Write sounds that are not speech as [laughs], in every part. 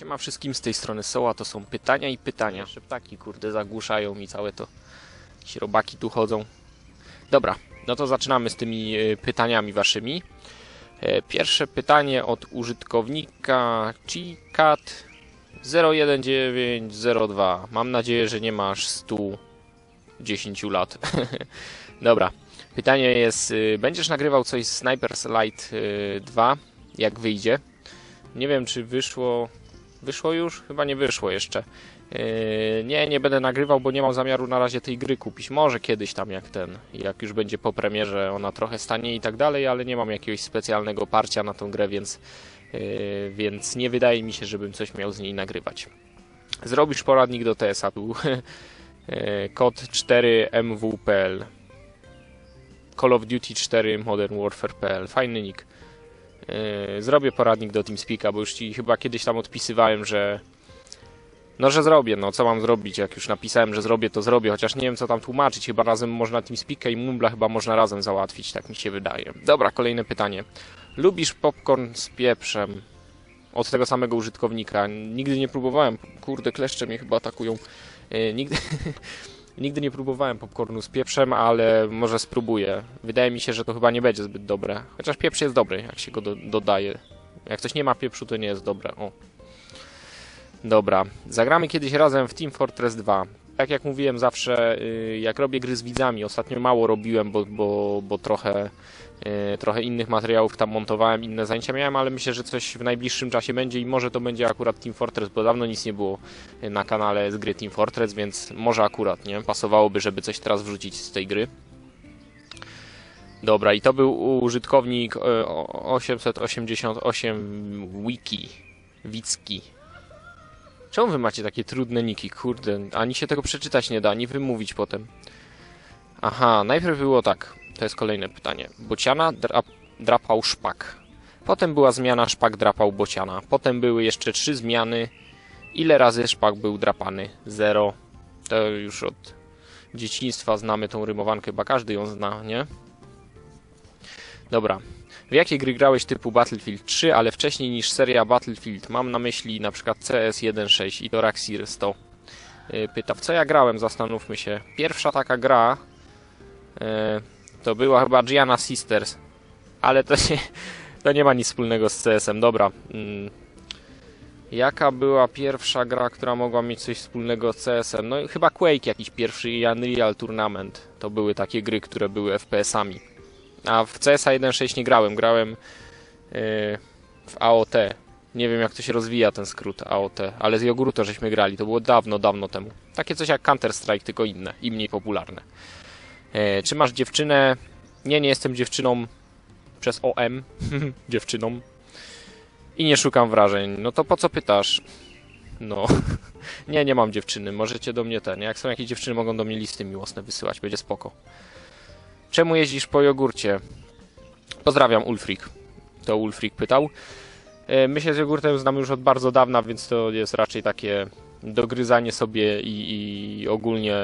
Siema wszystkim z tej strony Soła, to są pytania i pytania. Szeptaki kurde zagłuszają mi całe to. Jakieś robaki tu chodzą. Dobra, no to zaczynamy z tymi e, pytaniami waszymi. E, Pierwsze pytanie od użytkownika Chicat 01902. Mam nadzieję, że nie masz 110 lat. [laughs] Dobra. Pytanie jest, y, będziesz nagrywał coś z Snipers Light y, 2, jak wyjdzie? Nie wiem, czy wyszło. Wyszło już? Chyba nie wyszło jeszcze. Yy, nie, nie będę nagrywał, bo nie mam zamiaru na razie tej gry kupić. Może kiedyś tam, jak ten, jak już będzie po premierze, ona trochę stanie i tak dalej, ale nie mam jakiegoś specjalnego parcia na tą grę, więc, yy, więc nie wydaje mi się, żebym coś miał z niej nagrywać. Zrobisz poradnik do TSA tu. [laughs] Yy, kod 4MW.pl Call of Duty 4 Modern Warfare.pl Fajny nick. Yy, zrobię poradnik do TeamSpeak'a, bo już ci chyba kiedyś tam odpisywałem, że no, że zrobię, no co mam zrobić, jak już napisałem, że zrobię, to zrobię, chociaż nie wiem co tam tłumaczyć, chyba razem można TeamSpeak'a i Mumbla chyba można razem załatwić, tak mi się wydaje. Dobra, kolejne pytanie. Lubisz popcorn z pieprzem? Od tego samego użytkownika. Nigdy nie próbowałem, kurde, kleszcze mnie chyba atakują. Yy, nigdy... [laughs] Nigdy nie próbowałem popcornu z pieprzem, ale może spróbuję. Wydaje mi się, że to chyba nie będzie zbyt dobre. Chociaż pieprz jest dobry, jak się go do, dodaje. Jak coś nie ma pieprzu, to nie jest dobre. O. Dobra. Zagramy kiedyś razem w Team Fortress 2. Tak jak mówiłem zawsze, y, jak robię gry z widzami, ostatnio mało robiłem, bo, bo, bo trochę, y, trochę innych materiałów tam montowałem, inne zajęcia miałem, ale myślę, że coś w najbliższym czasie będzie i może to będzie akurat Team Fortress, bo dawno nic nie było na kanale z gry Team Fortress, więc może akurat, nie? Pasowałoby, żeby coś teraz wrzucić z tej gry. Dobra, i to był użytkownik y, o- 888 wiki, wicki. Czemu wy macie takie trudne niki, kurde, ani się tego przeczytać nie da, ani wymówić potem. Aha, najpierw było tak, to jest kolejne pytanie. Bociana dra drapał szpak. Potem była zmiana szpak drapał bociana. Potem były jeszcze trzy zmiany. Ile razy szpak był drapany? Zero. To już od dzieciństwa znamy tą rymowankę, chyba każdy ją zna, nie? Dobra. W jakie gry grałeś typu Battlefield 3, ale wcześniej niż seria Battlefield? Mam na myśli na przykład CS 1.6 i Doraxir 100. Yy, Pyta, w co ja grałem? Zastanówmy się. Pierwsza taka gra yy, to była chyba Gianna Sisters, ale to [laughs] to nie ma nic wspólnego z CS-em. Dobra. Mm. Jaka była pierwsza gra, która mogła mieć coś wspólnego z CS-em? No chyba Quake jakiś pierwszy i Unreal Tournament. To były takie gry, które były FPS-ami. A w CSa 1.6 nie grałem, grałem yy, w AOT. Nie wiem jak to się rozwija ten skrót AOT, ale z Jogurto żeśmy grali, to było dawno, dawno temu. Takie coś jak Counter-Strike, tylko inne i mniej popularne. Yy, czy masz dziewczynę? Nie, nie jestem dziewczyną przez OM, [laughs] dziewczyną. I nie szukam wrażeń. No to po co pytasz? No, [laughs] nie, nie mam dziewczyny. Możecie do mnie ten. Jak są jakieś dziewczyny, mogą do mnie listy miłosne wysyłać, będzie spoko. Czemu jeździsz po jogurcie? Pozdrawiam, Ulfrik. To Ulfrik pytał. E, My się z jogurtem znamy już od bardzo dawna, więc to jest raczej takie dogryzanie sobie i, i ogólnie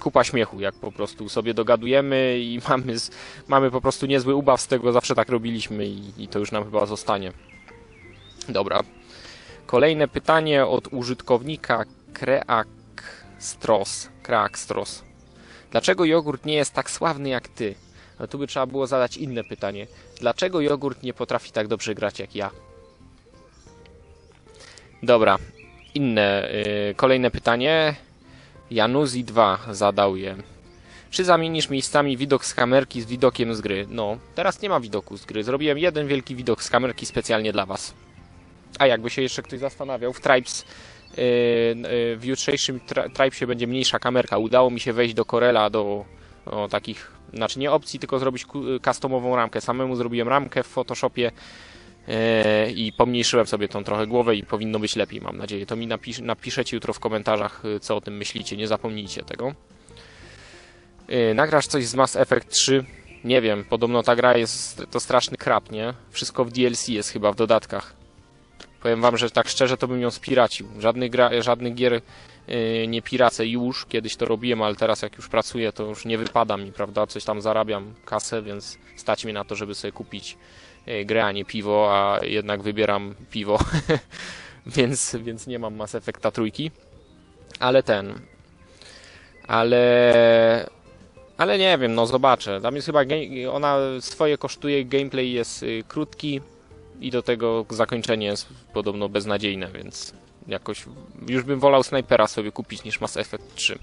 kupa śmiechu, jak po prostu sobie dogadujemy i [laughs] mamy, z, mamy po prostu niezły ubaw z tego, zawsze tak robiliśmy i, i to już nam chyba zostanie. Dobra. Kolejne pytanie od użytkownika Kreakstros. Kreakstros. Dlaczego jogurt nie jest tak sławny jak ty? No tu by trzeba było zadać inne pytanie. Dlaczego jogurt nie potrafi tak dobrze grać jak ja? Dobra, inne, yy, kolejne pytanie. Januzi 2 zadał je. Czy zamienisz miejscami widok z kamerki z widokiem z gry? No, teraz nie ma widoku z gry. Zrobiłem jeden wielki widok z kamerki specjalnie dla was. A jakby się jeszcze ktoś zastanawiał, w Tribes w jutrzejszym Tribesie będzie mniejsza kamerka. Udało mi się wejść do Corela, do o, takich, znaczy nie opcji, tylko zrobić customową ramkę. Samemu zrobiłem ramkę w Photoshopie yy, i pomniejszyłem sobie tą trochę głowę i powinno być lepiej, mam nadzieję. To mi napisz, napiszecie jutro w komentarzach, yy, co o tym myślicie, nie zapomnijcie tego. Yy, nagrasz coś z Mass Effect 3? Nie wiem, podobno ta gra jest to straszny krap, nie? Wszystko w DLC jest chyba, w dodatkach. Powiem wam, że tak szczerze to bym ją spiracił. Żadnych, gra, żadnych gier yy, nie piracę już. Kiedyś to robiłem, ale teraz jak już pracuję, to już nie wypada mi, prawda? Coś tam zarabiam kasę, więc stać mi na to, żeby sobie kupić yy, grę, a nie piwo, a jednak wybieram piwo. [laughs] więc, więc nie mam Mass Effecta trójki. Ale ten. Ale. Ale nie wiem, no zobaczę. Tam jest chyba. Ona swoje kosztuje, gameplay jest y, krótki i do tego zakończenie jest podobno beznadziejne, więc jakoś. Już bym wolał snajpera sobie kupić niż Mass Effect 3.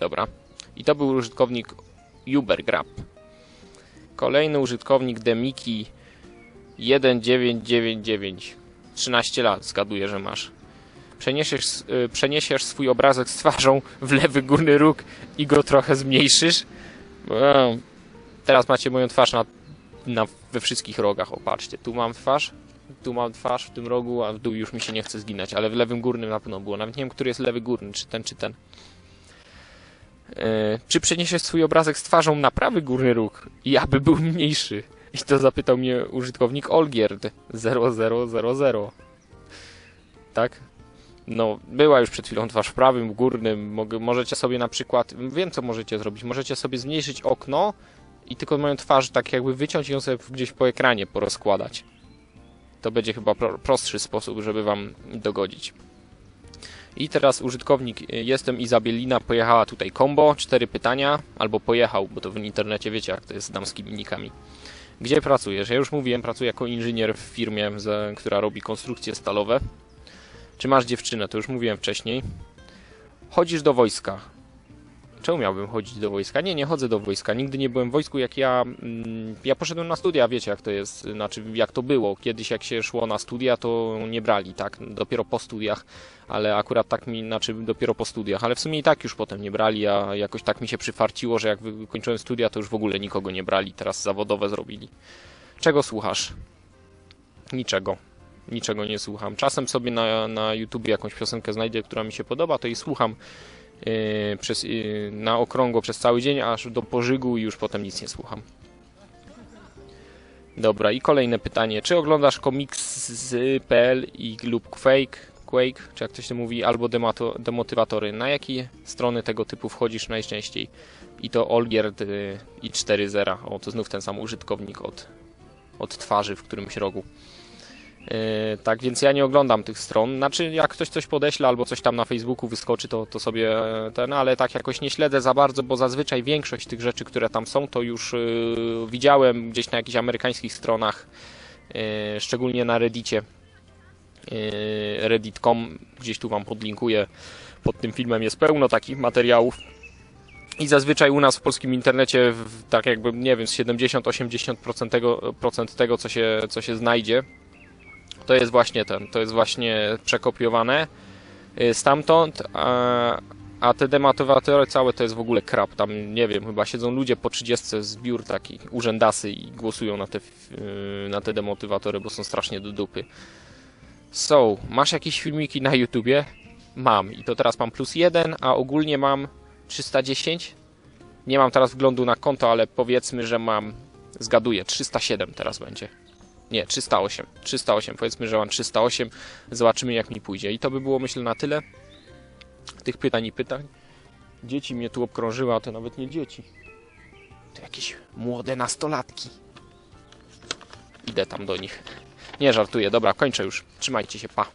Dobra. I to był użytkownik Ubergrab. Kolejny użytkownik Demiki 1999. 13 lat, zgaduję, że masz. Przeniesiesz, y, przeniesiesz swój obrazek z twarzą w lewy górny róg i go trochę zmniejszysz. Wow. Teraz macie moją twarz na, na, we wszystkich rogach. O, patrzcie, tu mam twarz, tu mam twarz w tym rogu, a w dół już mi się nie chce zginać, ale w lewym górnym na pewno było. Nawet nie wiem, który jest lewy górny, czy ten, czy ten. E, czy przeniesiesz swój obrazek z twarzą na prawy górny róg i aby był mniejszy? I to zapytał mnie użytkownik Olgierd 0000. Tak? No, była już przed chwilą twarz w prawym, górnym. Mogę, możecie sobie na przykład, wiem co możecie zrobić. Możecie sobie zmniejszyć okno i tylko moją twarz tak jakby wyciąć i ją sobie gdzieś po ekranie porozkładać. To będzie chyba pro, prostszy sposób, żeby wam dogodzić. I teraz użytkownik y, Jestem Izabelina pojechała tutaj combo, cztery pytania, albo pojechał, bo to w internecie wiecie jak to jest z damskimi nikami. Gdzie pracujesz? Ja już mówiłem, pracuję jako inżynier w firmie, która robi konstrukcje stalowe. Czy masz dziewczynę? To już mówiłem wcześniej. Chodzisz do wojska. Czemu miałbym chodzić do wojska? Nie, nie chodzę do wojska. Nigdy nie byłem w wojsku, jak ja. mm, Ja poszedłem na studia, wiecie jak to jest, znaczy jak to było. Kiedyś jak się szło na studia, to nie brali, tak? Dopiero po studiach, ale akurat tak mi, znaczy dopiero po studiach, ale w sumie i tak już potem nie brali, a jakoś tak mi się przyfarciło, że jak wykończyłem studia, to już w ogóle nikogo nie brali, teraz zawodowe zrobili. Czego słuchasz? Niczego. Niczego nie słucham. Czasem sobie na, na YouTube jakąś piosenkę znajdę, która mi się podoba, to i słucham przez, yy, na okrągło przez cały dzień, aż do pożygu i już potem nic nie słucham. Dobra, i kolejne pytanie. Czy oglądasz komiksy.pl i lub Quake, Quake, czy jak to się mówi, albo demato, demotywatory? Na jakie strony tego typu wchodzisz najczęściej? I to Olgierd yy, i 4.0. O, to znów ten sam użytkownik od, od twarzy w którymś rogu. Yy, tak więc ja nie oglądam tych stron. Znaczy, jak ktoś coś podeśle albo coś tam na Facebooku wyskoczy, to, to sobie e, ten, ale tak jakoś nie śledzę za bardzo, bo zazwyczaj większość tych rzeczy, które tam są, to już yy, widziałem gdzieś na jakichś amerykańskich stronach, yy, szczególnie na Reddicie. Reddit.com, gdzieś tu Wam podlinkuję. Pod tym filmem jest pełno takich materiałów. I zazwyczaj u nas w polskim internecie, tak jakby, nie wiem, z 70-80% tego, procent tego co, się, co się znajdzie, to jest właśnie ten, to jest właśnie przekopiowane y, stamtąd, a, a te demotywatory całe to jest w ogóle krap. Tam nie wiem, chyba siedzą ludzie po 30 zbiór taki, urzędasy i głosują na te, y, na te demotywatory, bo są strasznie do dupy. So, masz jakieś filmiki na YouTubie? Mam i to teraz mam plus jeden, a ogólnie mam 310. Nie mam teraz wglądu na konto, ale powiedzmy, że mam, zgaduję, 307 teraz będzie. Nie, 308. 308. Powiedzmy, że mam 308. Zobaczymy, jak mi pójdzie. I to by było, myślę, na tyle tych pytań i pytań. Dzieci mnie tu obkrążyły, a to nawet nie dzieci. To jakieś młode nastolatki. Idę tam do nich. Nie żartuję. Dobra, kończę już. Trzymajcie się. Pa.